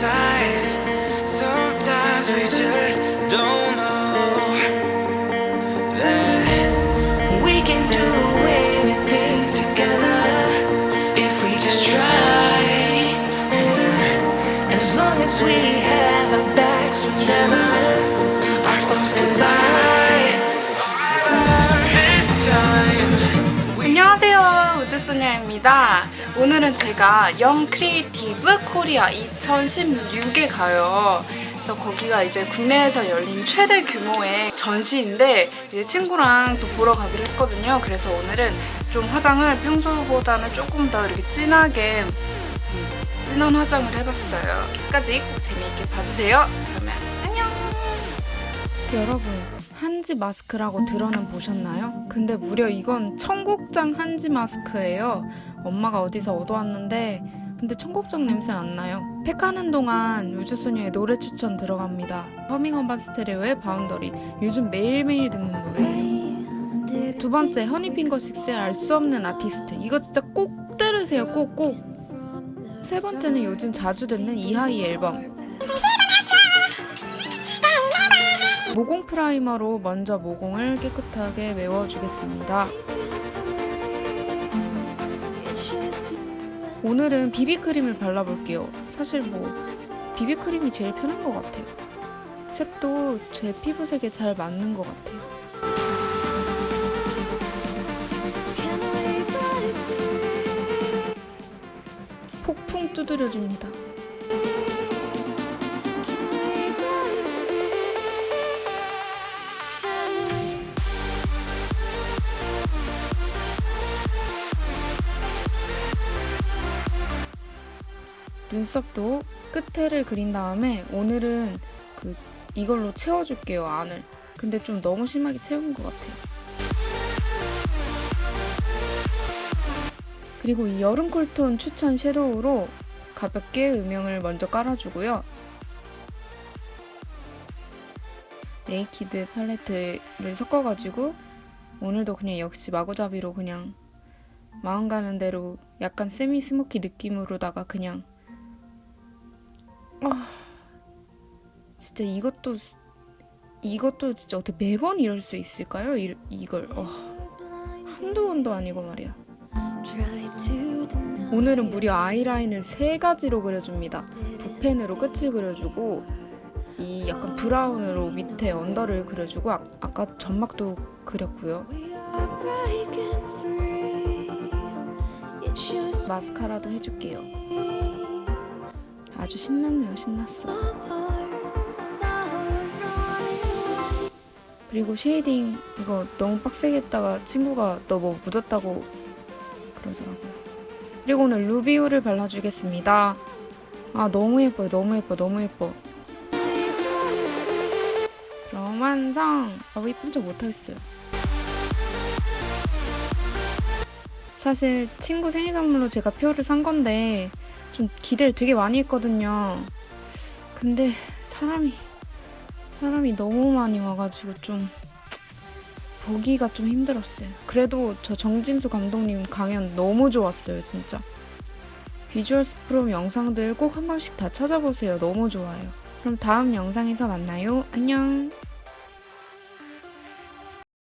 Sometimes, we just don't know that we can do anything together if we just try. And as long as we have our backs, we never our thoughts collide. 소녀입니다. 오늘은 제가 영 크리에이티브 코리아 2016에 가요. 그래서 거기가 이제 국내에서 열린 최대 규모의 전시인데 이제 친구랑 또 보러 가기로 했거든요. 그래서 오늘은 좀 화장을 평소보다는 조금 더 이렇게 진하게 음, 진한 화장을 해봤어요. 끝까지 꼭 재미있게 봐주세요. 그러면 안녕! 여러분 한지 마스크라고 들어는 보셨나요? 근데 무려 이건 청국장 한지 마스크예요. 엄마가 어디서 얻어왔는데 근데 청국장 냄새 안 나요. 팩하는 동안 우주소녀의 노래 추천 들어갑니다. 허밍어반 스테레오의 바운더리 요즘 매일매일 듣는 노래예요. 두 번째 허니핑거 식스의 알 수 없는 아티스트 이거 진짜 꼭 들으세요 꼭 꼭 세 번째는 요즘 자주 듣는 이하이 앨범 모공 프라이머로 먼저 모공을 깨끗하게 메워주겠습니다. 오늘은 비비크림을 발라볼게요. 사실 뭐 비비크림이 제일 편한 것 같아요. 색도 제 피부색에 잘 맞는 것 같아요. 폭풍 두드려줍니다. 눈썹도 끝에를 그린 다음에 오늘은 그 이걸로 채워줄게요 안을. 근데 좀 너무 심하게 채운 것 같아요. 그리고 이 여름 쿨톤 추천 섀도우로 가볍게 음영을 먼저 깔아주고요. 네이키드 팔레트를 섞어가지고 오늘도 그냥 역시 마구잡이로 그냥 마음 가는 대로 약간 세미 스모키 느낌으로다가 그냥 아 진짜 이것도 이것도 진짜 어떻게 매번 이럴 수 있을까요? 이, 이걸 어, 한두 번도 아니고 말이야. 오늘은 무려 아이라인을 세 가지로 그려줍니다. 붓펜으로 끝을 그려주고 이 약간 브라운으로 밑에 언더를 그려주고 아, 아까 점막도 그렸고요. 마스카라도 해줄게요. 아주 신났네요, 신났어. 그리고 쉐이딩 이거 너무 빡세게 했다가 친구가 너 뭐 묻었다고 그러더라고요. 그리고 오늘 루비오를 발라주겠습니다. 아 너무 예뻐요, 너무 예뻐, 너무 예뻐. 그럼 완성! 아, 이쁜 척 못하겠어요. 사실 친구 생일 선물로 제가 표를 산 건데 좀 기대를 되게 많이 했거든요. 근데 사람이 사람이 너무 많이 와가지고 좀 보기가 좀 힘들었어요. 그래도 저 정진수 감독님 강연 너무 좋았어요, 진짜. 비주얼 스프롬 영상들 꼭 한 번씩 다 찾아보세요. 너무 좋아요. 그럼 다음 영상에서 만나요. 안녕.